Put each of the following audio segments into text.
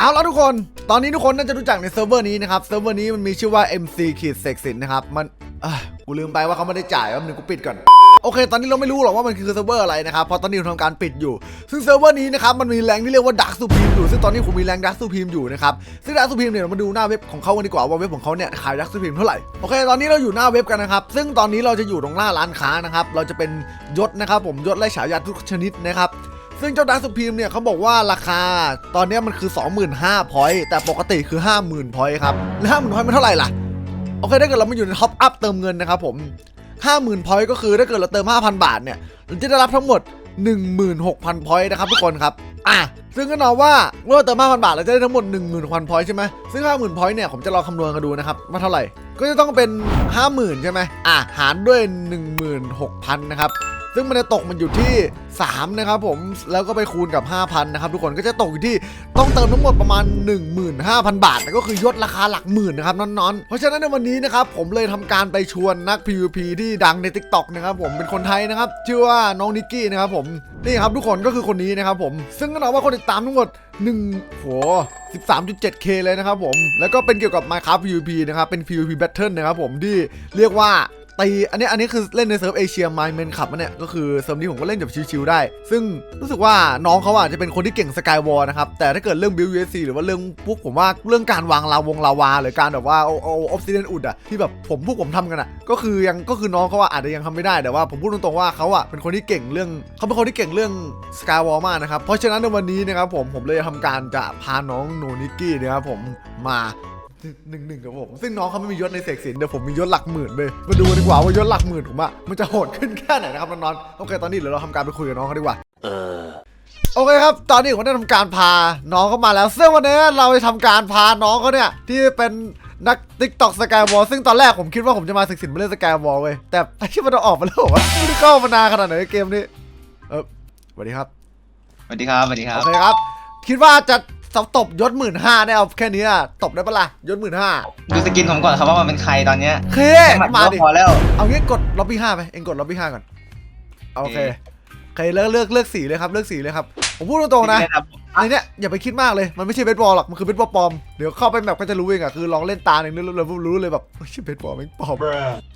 เอาแล้วทุกคน ตอนนี้ทุกคนน่าจะรู้จักในเซิร์ฟเวอร์นี้นะครับเซิร์ฟเวอร์นี้มันมีชื่อว่า MC ขีดเสกสินนะครับมันอ้ยกูลืมไปว่าเขาไม่ได้จ่ายว่าหนึ่งกูปิดก่อนโอเค ตอนนี้เราไม่รู้หรอกว่ามันคือเซิร์ฟเวอร์อะไรนะครับเพราะตอนนี้เราทำการปิดอยู่ ซึ่งเซิร์ฟเวอร์นี้นะครับมันมีแรงที่เรียกว่าดักซูพีมอยู่ ซึ่งตอนนี้ผมมีแรงดักซูพีมอยู่นะครับ ซึ่งดักซูพีมเนี่ยเรามาดูหน้าเว็บของเขากันดีกว่าว่าเว็บของเขาเนี่ยขายดักซูพีมเท่าไหร่ โอเค ตอนนี้เราอยู่หน้าเว็บกันนะครับ ซึ่งตอนนี้เราจะอยู่ตรงหน้าร้านค้านะครับ เราจะเป็นยศนะครับผมยศและฉายาทุกชนิดนะครับ ซึ่งเจ้าดักซูพีมเนี่ยเขาบอกว่าราคาตอนนี้มันคือ 25,000พอยต์แต่ปกติคือ 50,000พอยต์ครับแล้ว50,000พอยต์มันเท่าไหร่ล่ะ โอเคถ้าเกิดเรามาอยู่ในท็อปอัพเติมเงินนะครับผม50,000พอยต์ก็คือถ้าเกิดเราเติม 5,000 บาทเนี่ยเราจะได้รับทั้งหมด 16,000พอยต์นะครับทุกคนครับอะซึ่งก็นอนว่าเมื่อเราเติม 5,000 บาทเราจะได้ทั้งหมด 16,000พอยต์ใช่ไหมซึ่ง 50,000พอยต์เนี่ยผมจะลองคำนวณกันดูนะครับว่าเท่าไหร่ก็จะต้องเป็น 50,000 ใช่ไหมอะหารด้วย 16,000 นะครับ ซึ่งมันจะตกมันอยู่ที่ 3 นะครับผมแล้วก็ไปคูณกับ 5,000 นะครับทุกคนก็จะตกอยู่ที่ต้องเติมทั้งหมดประมาณ 15,000 บาทนั่นก็คือยศราคาหลักหมื่นนะครับน้อนๆ เพราะฉะนั้นในวันนี้นะครับผมเลยทำการไปชวนนัก PVP ที่ดังใน TikTok นะครับผมเป็นคนไทยนะครับชื่อว่าน้องนิกกี้นะครับผมนี่ครับทุกคนก็คือคนนี้นะครับผมซึ่งก็นับว่าคนติดตามทั้งหมด1โห 13.7k เลยนะครับผม แล้วก็เป็นเกี่ยวกับ Minecraft PVP นะครับ เป็น PVP Battle นะครับผมที่เรียกว่า ตีอันนี้อันนี้คือเล่นในเซิร์ฟเอเชียมายเมนขับเนี่ยก็คือเซิร์ฟนี้ผมก็เล่นแบบชิวๆได้ ซึ่งรู้สึกว่าน้องเขาอาจจะเป็นคนที่เก่งสกายวอลนะครับแต่ถ้าเกิดเรื่องบิล USC หรือว่าเรื่องพวกผมว่าเรื่องการวางลาวงลาวา หรือการแบบว่าเอาเอาออฟซิเดนอุดอะที่แบบผมพวกผมทำกันอะก็คือยังก็คือน้องเขาอะอาจจะยังทำไม่ได้แต่ว่าผมพูดตรงๆว่าเขาอะเป็นคนที่เก่งเรื่องเขาเป็นคนที่เก่งเรื่องสกายวอลมากนะครับเพราะฉะนั้นในวันนี้นะครับผมผมเลยจะทำการจะพาน้องโนนิกกี้นะครับผมมา หนึ่งหนึ่งกับผม ซึ่งน้องเขาไม่มียศในเสกสินเดี๋ยวผมมียศหลักหมื่นเลยมาดูกันดีกว่าว่ายศหลักหมื่นผมอะมันจะโหดขึ้นแค่ไหนนะครับน้องๆโอเคตอนนี้เดี๋ยวเราทำการไปคุยกับน้องเขาดีกว่าเออโอเคครับ ตอนนี้ผมได้ทำการพาน้องเขามาแล้ว ซึ่งวันนี้เราจะทำการพาน้องเขาเนี่ย ที่เป็นนักติ๊กต็อกสกายวอลซึ่งตอนแรกผมคิดว่าผมจะมาศึกสินมาเล่นสกายวอลเว้ยแต่ไอ้ที่มันเอาออกมาแล้วเหรอวะไม่ได้เข้ามานานขนาดไหนเกมนี้ เออสวัสดีครับสวัสดีครับสวัสดีครัโอบเคครับ คิดว่าจะ ตบยศหมื่นห้าได้เอาแค่นี้อะตบได้ปะล่ะยศหมื่นห้าดูสกินผมก่อนครับว่ามันเป็นใครตอนเนี้ยเคหมัดมาก็ดิพอแล้ว เอางี้กดล็อบบี้ห้าไปเองกดล็อบบี้ห้าก่อนโอเคโอเคเลือกเลือกเลือกสีเลยครับเลือกสีเลยครับผมพูดตรงๆนะอันเนี้ยอย่าไปคิดมากเลยมันไม่ใช่เบสบอลหรอกมันคือเบสบอลปลอมเดี๋ยวเข้าไปแบบก็จะรู้เองอะคือลองเล่นตาหนึ่งรู้รู้รู้เลยแบบไม่ใช่เบสบอลแม่งปลอม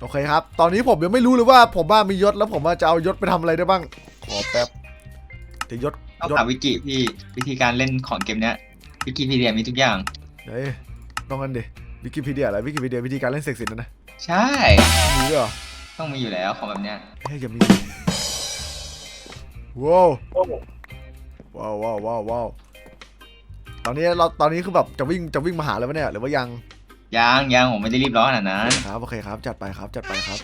โอเคครับ ตอนนี้ผมยังไม่รู้เลยว่าผมว่ามียศแล้วผมว่าจะเอายศไปทำอะไรได้บ้างขอแป๊บเดี๋ยวยศต้องยศหาวิกิพี่วิธีการเล่นของเกมเนี้ย วิกิพีเดียมีทุกอย่าง เฮ้ยต้องกันดิวิกิพีเดียอะไรวิกิพีเดียวิธีการเล่นเซ็กซินนะนะใช่ มีด้วยเหรอต้องมีอยู่แล้วของแบบเนี้ยเฮ้ยอย่ามีว้าวว้าวว้าวว้าวว้าวตอนนี้เราตอนนี้คือแบบจะวิ่งจะวิ่งมาหาแล้วปะเนี่ยหรือว่ายังยังยังผมไม่ได้รีบร้อนขนาดนั้นครับโอเคครับจัดไปครับจัดไปครับ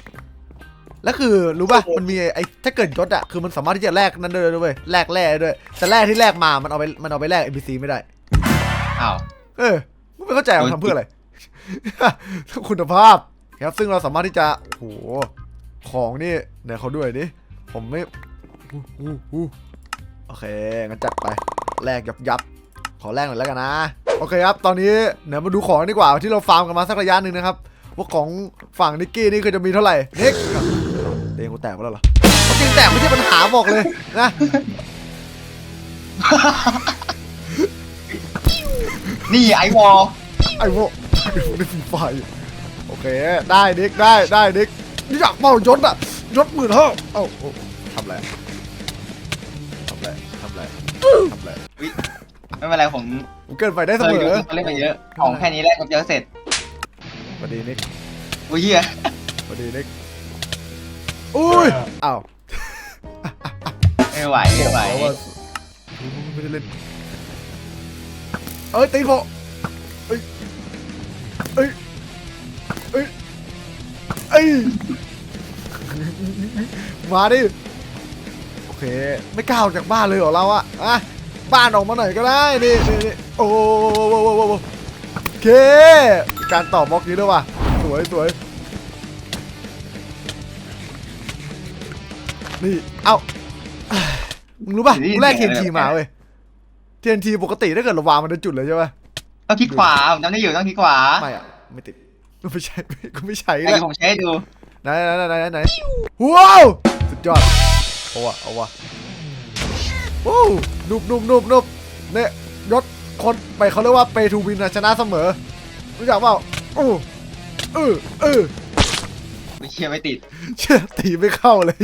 แล้วคือรู้ป่ะมันมีไอ้ถ้าเกิดยศอะคือมันสามารถที่จะแลกนั่นด้วยด้วยแลกแร่ด้วยแต่แร่ที่แลกมามันเอาไปมันเอาไปแลก NPC ไม่ได้ อ้าว เออไม่เข้าใจว่ามันทำเพื่ออะไร คุณภาพครับซึ่งเราสามารถที่จะโอ้โหของนี่ไหนเขาด้วยดิผมไม่อู้อู้อู้โอเคงั้นจัดไปแลกยับยับขอแลกหน่อยแล้วกันนะ โอเคครับ ตอนนี้เดี๋ยวมาดูของดีกว่าที่เราฟาร์มกันมาสักระยะหนึ่งนะครับว่าของฝั่งนิกกี้นี่คือจะมีเท่าไหร่นิกเตียงกูแตกไปแล้วเหรอเอาจริงแตกไม่ใช่ปัญหาบอกเลยนะ นี่ไอวอลไอ้พวกไอ้พวกนี่ฟรีไฟร์โอเค ได้ดิกได้ได้ดิกนี่อยากเป่ายศอะยศหมื่นห้าเอ้าโอ้ทำอะไรทำอะไรทำอะไรทำอะไรไม่เป็นไรผมผมเกินไปได้เสเคมยอดูเขาเล่นมาเยอะ ของแค่นี้แรกก็เยอะเสร็จสวัสดีนิกอุ้ยเหี้ยสวัสดีนิกอุ้ยอ้าวไม่ไหวไม่ไหวเพราะว่าไม่ได้เล่น เอ้ยตีนผมเอ้ยเอ้ยเอ้ยเอ้ยมาดิโอเคไม่กล้าออกจากบ้านเลยเหรอเราอะอะบ้านออกมาหน่อยก็ได้นี่นี่นี่โอ้โหโอ้โหโอ้โหโอ้โหโอเค การตอบบล็อกนี้ด้วยว่ะสวยสวยนี่ เอ้ามึงรู้ป่ะกูแรก TNT มาเว้ย TNT ปกติถ้าเกิดเราวางมันในจุดเลยใช่ป่ะต้องคลิกขวาผมจำได้อยู่ต้องคลิกขวาไม่อะไม่ติดไม่ใช่กูไม่ใช่ไอ้แล้วที่ผมใช้ให้ดูไหนไหนไหนไหนไหนว้าวสุดยอดเอาวะเอาวะว้าวนุบนุบนุบนุบเนี่ยยศคนไปเขาเรียกว่าเปทูวินชนะเสมอ รู้จักเปล่าอู้เออเออไม่เชื่อไม่ติดเชี่ยตีไม่เข้าเลย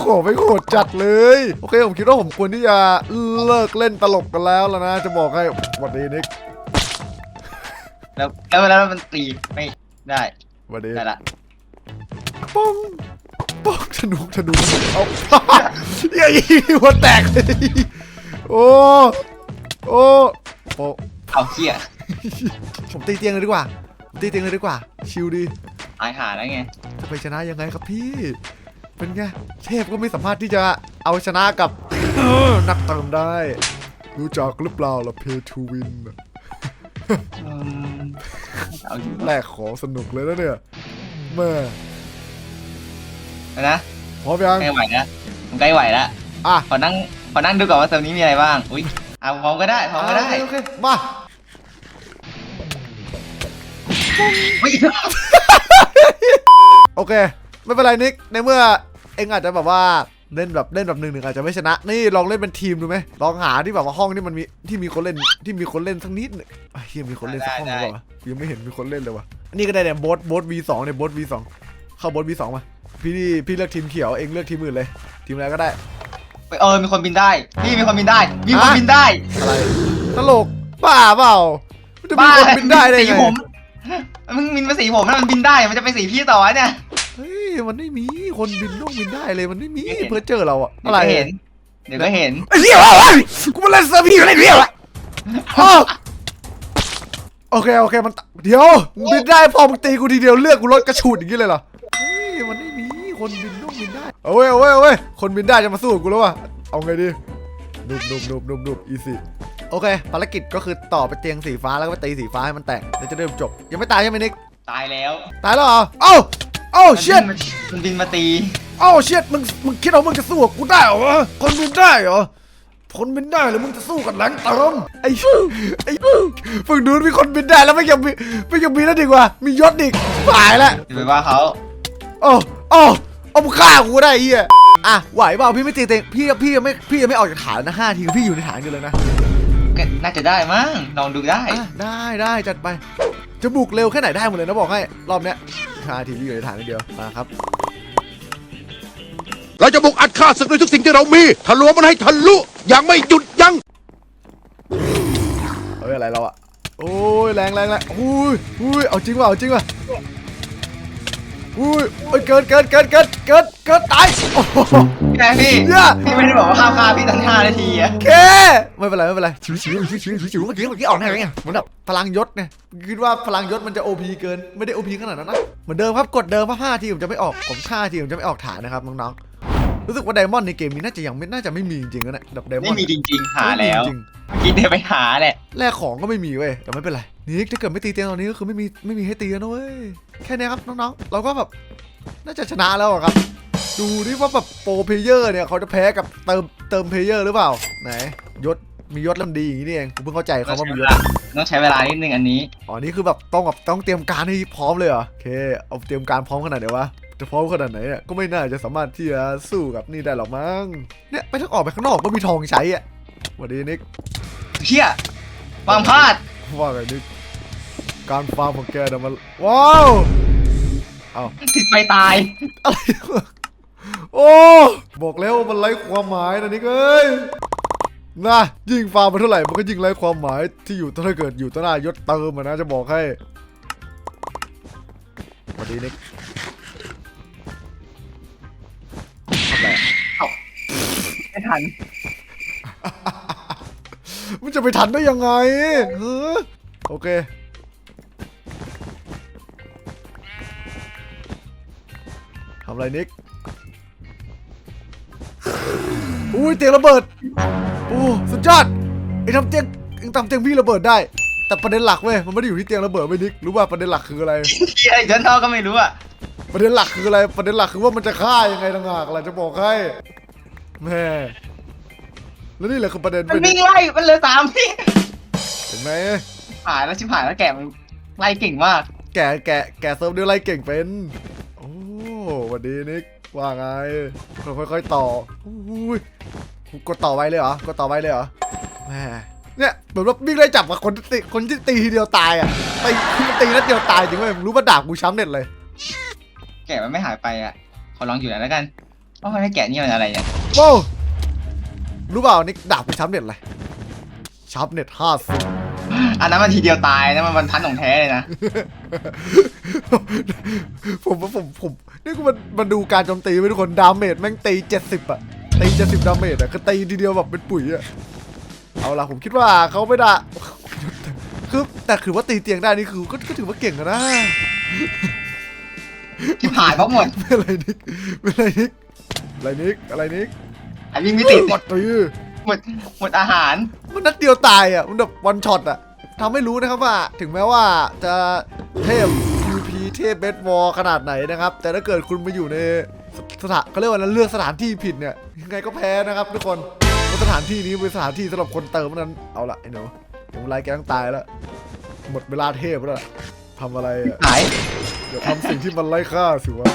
โหไม่โหดจัดเลย โอเคผมคิดว่าผมควรที่จะเลิกเล่นตลกกันแล้วแล้วนะ จะบอกให้สวัสดีนิกแล้วแล้วแล้วมันตีไม่ได้สวัสดีได้ละป้องป้องสนุกสนุกเอาเหี้ยอีหัวแตกเลยโอ้โอ้โอ้เอาเขี้ยผมตีเตียงเลยดีกว่าผมตีเตียงเลยดีกว่า ชิลดีตายหาแล้วไงจะไปชนะยังไงครับพี่ เป็นไง เทพก็ไม่สามารถที่จะเอาชนะกับ นักเติมได้ รู้จักหรือเปล่าล่ะ Pay to Win อืมเอาอยู่แลกของสนุกเลยนะเนี่ยแม่แล้วนะพร้อมยังใกล้ไหวแล้วผมใกล้ไหวแล้วอะขอนั่งขอนั่งดูก่อนว่าเติมนี้มีอะไรบ้างอุ้ยเอาพร้อมก็ได้พร้อมก็ได้โอเคโอเคมาอุ้ยโอเค ไม่เป็นไรนิก ในเมื่อ เองอาจจะแบบว่าเล่นแบบเล่นแบบหนึ่งหนึ่งอาจจะไม่ชนะ นี่ลองเล่นเป็นทีมดูไหมลองหาที่แบบว่าห้องที่มันมีที่มีคนเล่นที่มีคนเล่นสักนิดหนึ่งไอ้เฮียมีคนเล่นสักห้องหรือเปล่าวะยังไม่เห็นมีคนเล่นเลยวะอันนี่ก็ได้เนี่ยโบสโบส V2 เนี่ยโบส V2 เข้าโบส V2 มาพี่นี่พี่เลือกทีมเขียวเองเลือกทีมอื่นเลย ทีมอะไรก็ได้เออมีคนบินได้พี่มีคนบินได้มีคนฮะบินได้อะไรตลกบ้าเปล่ามันจะมีคนบินได้ได้สีไงผมมึงบินมาสีผมแล้วมันบินได้มันจะไปสีพี่ต่อวะเนี่ยเฮ้ย มันไม่มีคนบินต้องบินได้เลยมันไม่มีไม่เห็นเพื่อเจอเราอะเดี๋อะยวไรก็เห็น เดี๋ยวก็เห็น ไอ้เหี้ยเอ้ยกูมาเล่นเซอร์พี่อะไรเนี่ยอ้าวโอเคโอเคมันตเดี๋ยวมึงบินได้พอมึงตีกูทีเดียวเลือกกูรถกระฉูดอย่างนี้เลยเหรอเฮ้ยมันไม่มีคนบินต้องบินได้เอาเว้ยเอาเว้ยเอาเว้ยคนบินได้จะมาสู้กับกูแล้ววะเอาไงดีนุบนุบนุบนุบนุบอีซี่ โอเค ภารกิจก็คือต่อไปเตียงสีฟ้าแล้วก็ไปตีสีฟ้าให้มันแตกเดี๋ยวจะเริ่มจบ ยังไม่ตายใช่ไหมนิก ตายแล้ว ตายแล้วเหรอ เอ้าเอ้าเชิดมันมันบินมาตีเอ้าเชิดมึงมึงคิดว่ามึงจะสู้กับกูได้เหรอวะคนบินได้เหรอคนบินได้หรือมึงจะสู้กับแหลงเติมไอ้ไอ้ฝั่งนู้นมีคนบินได้แล้วไม่ยังมีไม่ยังมีแล้วดีกว่า มียศอีกตายแล้วจะไปว่าเขาโอ้โอ้เอามึงฆ่ากูได้ไอ้เหี้ยอะไหวเปล่าพี่ไม่ตีเต็งพี่พี่ยังไม่พี่ยังไม่ออกจากฐานนะห้าทีพี่อยู่ในฐานกันเลยนะก็น่าจะได้มั้งลองดูได้ อะได้ได้จัดไปจะบุกเร็วแค่ไหนได้หมดเลยนะบอกให้รอบเนี้ย ห้าทีพี่อยู่ในฐานนิดเดียวมาครับ เราจะบุกอัดฆ่าศึกด้วยทุกสิ่งที่เรามีทะลวงมันให้ทะลุอย่างไม่หยุดยั้งเอ้ยอะไรเราอะโอ้ยแรงแรงแรงอุ้ยอุ้ยเอาจริงว่ะเอาจริงว่ะ อุ้ยโอ้ยเกินเกินเกินเกินเกินเกินตายโอ้โหแค่พี่เนี่ย พี่ไม่ได้บอกว่าห้ามฆ่าพี่ตั้งห้านาทีอะเคไม่เป็นไรไม่เป็นไรชิวชิวชิวชิวชิวชิวเมื่อกี้เมื่อกี้ออกแนวไงเหมือนแบบพลังยศไงคิดว่าพลังยศมันจะโอพีเกินไม่ได้โอพีขนาดนั้นนะเหมือนเดิมครับกดเดิมครับห้าทีผมจะไม่ออกผมห้าทีผมจะไม่ออกฐานนะครับน้องๆ รู้สึกว่าไดมอนด์ในเกมนี้น่าจะยังไม่น่าจะไม่มีจริงๆนะเนี่ยแบบไดมไม่อนด์มีจริง ๆ หาแล้วจริงเมื่อกี้เดินไปหาแหละแลกของก็ไม่มีเว้ยแต่ไม่เป็นไรนิกถ้าเกิดไม่ตีเตียงตอนนี้ก็คือไม่มีไม่มีให้ตีแล้วนะเว้ยแค่เนี้ยครับน้องๆเราก็แบบน่าจะชนะแล้วอะครับ ดูดิว่าแบบโปรเพลเยอร์เนี่ยเขาจะแพ้กับเติมเติมเพลเยอร์หรือเปล่าไหนยศมียศลำดีอย่างนี้นี่เองกูเพิ่งเข้าใจต้องเขาว่าใช้มีเวยศลาต้องใช้เวลานิดนึงอันนี้ อ๋อนี่คือแบบต้องแบบต้องเตรียมการให้พร้อมเลยเหรอโอเคเอาเตรียมการพร้อมขนาดไหนวะ จะพร้อมขนาดไหนเนี่ยก็ไม่น่าจะสามารถที่จะสู้กับนี่ได้หรอกมั้งเนี่ยไปทั้งออกไปข้างนอกก็มีทองใช้อะสวัสดีนิกเฮียความพลาดว่าไงนิกการฟาร์มของแกนะมันว้าวติดไฟตายอะไรวะโอ้บอกแล้วว่ามันไร้ความหมายนะนิกเอ้ยนะยิงฟาร์มไปเท่าไหร่มันก็ยิงไร้ความหมายที่อยู่ถ้าเกิดอยู่ต่อหน้ายศเติมอะนะจะบอกให้สวัสดีนิก ไม่ทัน มันจะไปทันได้ยังไงเฮ้อโอเค ทำอะไรนิก อุ้ยเตียงระเบิด โอ้สุดยอดไอ้ทำเตียงไอ้ทำเตียงพี่ระเบิดได้ แต่ประเด็นหลักเว้ย มันไม่ได้อยู่ที่เตียงระเบิดเว้ยนิก รู้ป่ะประเด็นหลักคืออะไรเฮียไอ้เจ้าท่อก็ไม่รู้อะประเด็นหลักคืออะไร ประเด็นหลักคือว่ามันจะฆ่ายังไงต่างหากอะไรจะบอกให้ แม่แล้วนี่แหละคือประเด็นมันเว้ยวิ่งไล่ มันเหลยสามพี่เห็นไหมหายแล้วชิบหายแล้วแกะมันไล่เก่งมาก แกะแกะแกะเซิร์ฟด้วยไรเก่งเป็น โอ้หวันดีนิกว่าไงค่อยๆต่ออุ้ยกดต่อไว้เลยเหรอกดต่อไว้เลยเหรอแหมเนี่ยเหมือนว่าวิ่งไล่จับกับคนที่ตีคนที่ตีทีเดียวตายอะตีมันตีนัดเดียวตายจริงไหมมึงรู้ป่ะดาบกูช้ำเน็ตเลย แกะมันไม่หายไปอะขอลองอยู่หน่อยแล้วกัน ว่ามันไม่แกะนี่มันอะไรเนี่ยโว้วรู้เปล่านี่ดาบกูช้ำเน็ตเลยช้ำเน็ตห้าสิบอันนั้นมันทีเดียวตายนะมันบรรทัดของแท้เลยนะ ผมผมผมผมนี่กูมันมาดูการโจมตีไปทุกคนดาเมจแม่งตีเจ็ดสิบอะตีเจ็ดสิบดาเมจอะคือตีทีเดียวแบบเป็นปุ๋ยอะเอาล่ะผมคิดว่าเขาไม่ได้คือแต่คือว่าตีเตียงได้นี่คือก็ก็ถือว่าเก่งอะนะที่ผ่านเพราะหมดไม่อะไรนิกไม่อะไรนิก อะไรนิกอะไรนิกไอ้วิ่งไม่ติดกดตีหมดหมดอาหารมันนัดเดียวตายอะมันแบบวันช็อตอะทำให้รู้นะครับว่าถึงแม้ว่าจะเทพ PVP เทพเบสบอลขนาดไหนนะครับ แต่ถ้าเกิดคุณมาอยู่ในสสถานเขาเรียกว่าอะไรเลือกสถานที่ผิดเนี่ยยังไงก็แพ้นะครับทุกคนเพราะสถานที่นี้เป็นสถานที่สำหรับคนเติมเท่านั้นเอาละไอ้หนูเดี๋ยวเวลาแกต้องตายแล้ว หมดเวลาเทพแล้วล่ะทำอะไรอะหายอย่าทำสิ่งที่มันไร้ค่าสิวะ